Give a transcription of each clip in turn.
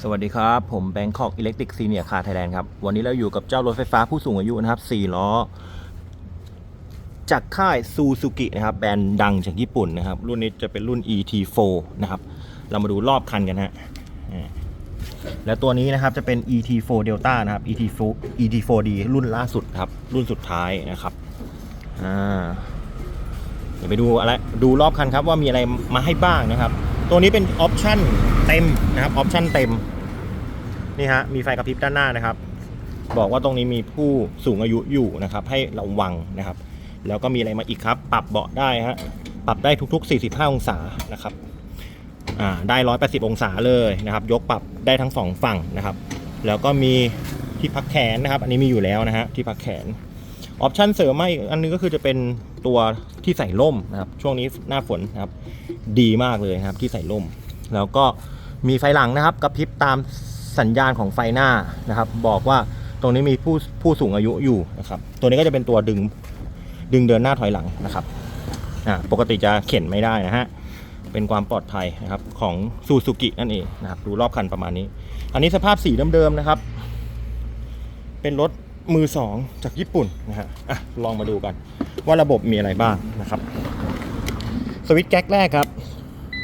สวัสดีครับ ผมแบงคอกอิเล็กทริกซีเนียคาไทยแลนด์ครับ วันนี้เราอยู่กับเจ้ารถไฟฟ้าผู้สูงอายุนะครับ 4 ล้อ จากค่ายซูซูกินะครับ แบรนด์ดังจากญี่ปุ่นนะครับ รุ่นนี้จะเป็นรุ่น ET4 นะครับ เรามาดูรอบคันกันฮะและตัวนี้นะครับจะเป็น ET4 Delta นะครับ ET4 ET4D รุ่นล่าสุดครับ รุ่นสุดท้ายนะครับอ่าเดี๋ยวไปดูอะไรดูรอบคันครับว่ามีอะไรมาให้บ้างนะครับ ตัวนี้เป็นออปชั่นเต็มนะครับออปชั่นเต็มนี่ฮะมีไฟกระพริบด้านหน้านะครับ บอกว่าตรงนี้มีผู้สูงอายุอยู่นะครับ ให้ระวังนะครับ แล้วก็มีอะไรมาอีกครับ ปรับเบาะได้ฮะปรับได้ทุก ๆ 45 องศานะครับอ่าได้ 180 องศาเลยนะครับ ยกปรับได้ทั้งสองฝั่งนะครับ แล้วก็มีที่พักแขนนะครับ อันนี้มีอยู่แล้วนะฮะที่พักแขน ออปชันเสริมมาอีกอันนึงก็คือจะเป็นตัวที่ใส่ร่มนะครับ ช่วงนี้หน้าฝนนะครับ ดีมากเลยครับที่ใส่ร่ม แล้วก็มีไฟหลังนะครับกระพริบตามสัญญาณของไฟหน้านะครับ บอกว่าตรงนี้มีผู้ผู้สูงอายุอยู่นะครับ ตัวนี้ก็จะเป็นตัวดึงดึงเดินหน้าถอยหลังนะครับอ่าปกติจะเข็นไม่ได้นะฮะเป็นความปลอดภัยนะครับของซูซูกินั่นเองนะครับดูรอบคันประมาณนี้ อันนี้สภาพสีเดิมๆนะครับ เป็นรถมือสองจากญี่ปุ่นนะฮะอะลองมาดูกันว่าระบบมีอะไรบ้างนะครับ สวิตช์แก๊กแรกครับ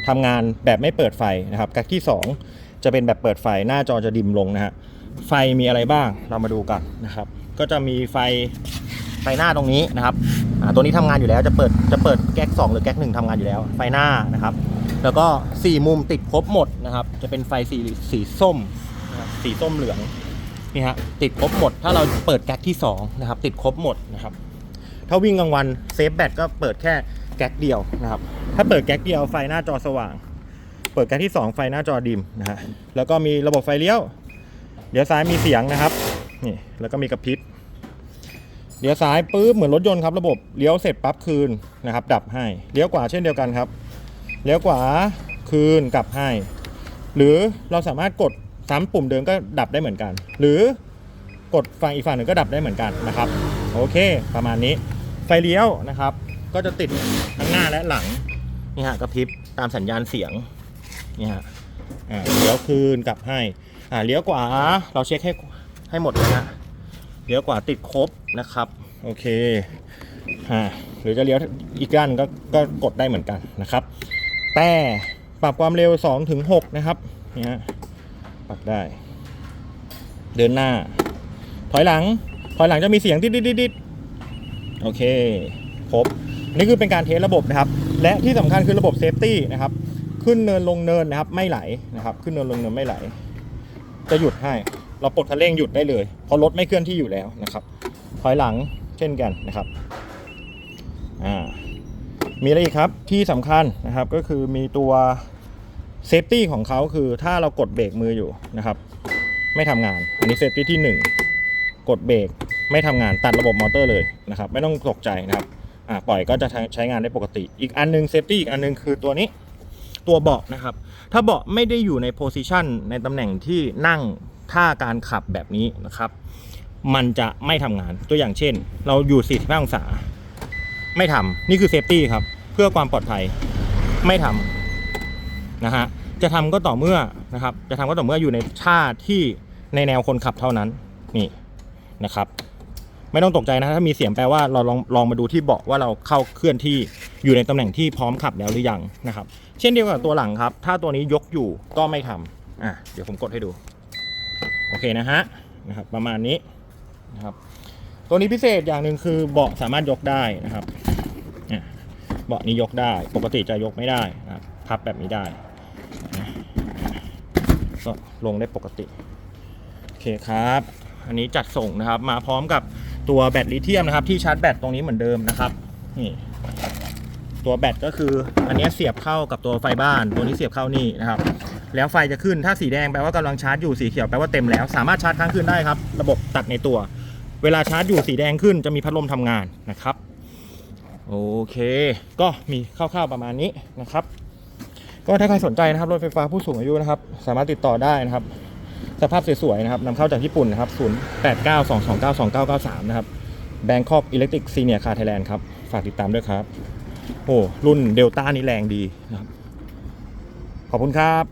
ทำงานแบบไม่เปิดไฟนะครับแก๊กที่ 2 จะเป็นแบบเปิดไฟหน้าจอจะดิมลงนะฮะไฟมีอะไรบ้างเรามาดูกันนะครับ ก็จะมีไฟไฟหน้าตรงนี้นะครับตัวนี้ทำงานอยู่แล้วจะเปิดจะเปิดแก๊ก 2 หรือแก๊ก1ทำงานอยู่แล้ว ไฟหน้านะครับ แล้วก็ 4 มุมติดครบหมดนะครับ จะเป็นไฟสีสีส้มนะครับสีส้มเหลืองนี่ฮะติดครบหมด ถ้าเราเปิดแก๊กที่2นะครับติดครบหมดนะครับถ้าวิ่งกลางวันเซฟแบตก็เปิดแค่ แก๊กเดียวนะครับ ถ้าเปิดแก๊กเดียวไฟหน้าจอสว่าง เปิดแก๊กที่ 2 ไฟหน้าจอดิมนะฮะ แล้วก็มีระบบไฟเลี้ยว เดี๋ยวซ้ายมีเสียงนะครับ นี่ แล้วก็มีกระพริบ เดี๋ยวซ้ายปุ๊บเหมือนรถยนต์ครับ ระบบเลี้ยวเสร็จปั๊บคืนนะครับ ดับให้ เลี้ยวขวาเช่นเดียวกันครับ เลี้ยวขวาคืนกลับให้ หรือเราสามารถกดซ้ำปุ่มเดิมก็ดับได้เหมือนกัน หรือกดฝั่งอีกฝั่งหนึ่งก็ดับได้เหมือนกันนะครับ โอเค ประมาณนี้ ไฟเลี้ยวนะครับ ก็จะติดทั้งหน้าและหลังนี่ฮะกระพริบตามสัญญาณเสียงนี่ฮะอ่าเลี้ยวคืนกลับให้อ่าเลี้ยวขวาเราเช็คให้ให้หมดเลยนะเลี้ยวขวาติดครบนะครับโอเคอ่าหรือจะเลี้ยวอีกด้านก็ก็กดได้เหมือนกันนะครับ แต่ปรับความเร็ว2ถึง6นะครับนี่ฮะปรับได้ เดินหน้า ถอยหลัง ถอยหลังจะมีเสียงดิดดิดดิดดิดโอเคครบ นี่คือเป็นการเทสระบบนะครับ และที่สำคัญคือระบบเซฟตี้นะครับ ขึ้นเนินลงเนินนะครับ ไม่ไหลนะครับ ขึ้นเนินลงเนินไม่ไหล จะหยุดให้ เราปลดคันเร่งหยุดได้เลยเพราะรถไม่เคลื่อนที่อยู่แล้วนะครับ ถอยหลังเช่นกันนะครับ อ่า มีอะไรอีกครับที่สำคัญนะครับก็คือมีตัวเซฟตี้ของเขาคือถ้าเรากดเบรกมืออยู่นะครับ ไม่ทำงาน อันนี้เซฟตี้ที่ 1 กดเบรกไม่ทำงานตัดระบบมอเตอร์เลยนะครับ ไม่ต้องตกใจนะครับ อ่าปล่อยก็จะใช้งานได้ปกติ อีกอันหนึงเซฟตี้อีกอันหนึงคือตัวนี้ตัวเบาะนะครับ ถ้าเบาะไม่ได้อยู่ในโพซิชันในตำแหน่งที่นั่งท่าการขับแบบนี้นะครับ มันจะไม่ทำงานตัวอย่างเช่น เราอยู่ 45 องศา ไม่ทำนี่คือเซฟตี้ครับ เพื่อความปลอดภัยไม่ทำนะฮะจะทำก็ต่อเมื่อนะครับ จะทำก็ต่อเมื่ออยู่ในท่าที่ในแนวคนขับเท่านั้นนี่นะครับ ไม่ต้องตกใจนะถ้ามีเสียงแปลว่าเราลองลองมาดูที่เบาะว่าเราเข้าเคลื่อนที่อยู่ในตำแหน่งที่พร้อมขับแล้วหรือยังนะครับ เช่นเดียวกับตัวหลังครับ ถ้าตัวนี้ยกอยู่ก็ไม่ทำอะเดี๋ยวผมกดให้ดูโอเคนะฮะนะครับ ประมาณนี้นะครับ ตัวนี้พิเศษอย่างหนึ่งคือเบาะสามารถยกได้นะครับเนี่ยเบาะนี้ยกได้ ปกติจะยกไม่ได้นะครับพับแบบนี้ได้ก็ลงได้ปกติโอเคครับ อันนี้จัดส่งนะครับ มาพร้อมกับ ตัวแบตลิเธียมนะครับ ที่ชาร์จแบตตรงนี้เหมือนเดิมนะครับนี่ตัวแบตก็คืออันนี้เสียบเข้ากับตัวไฟบ้าน ตัวนี้เสียบเข้านี่นะครับ แล้วไฟจะขึ้นถ้าสีแดงแปลว่ากำลังชาร์จอยู่สีเขียวแปลว่าเต็มแล้วสามารถชาร์จค้างคืนได้ครับ ระบบตัดในตัว เวลาชาร์จอยู่สีแดงขึ้นจะมีพัดลมทำงานนะครับโอเค ก็มีคร่าวๆประมาณนี้นะครับ ก็ถ้าใครสนใจนะครับรถไฟฟ้าผู้สูงอายุนะครับ สามารถติดต่อได้นะครับ สภาพสวยๆนะครับนำเข้าจากญี่ปุ่นนะครับ0892292993 นะครับ Bangkok Electric Senior Car Thailand ครับ ฝากติดตามด้วยครับ โอ้ รุ่นเดลต้านี่แรงดีนะครับ ขอบคุณครับ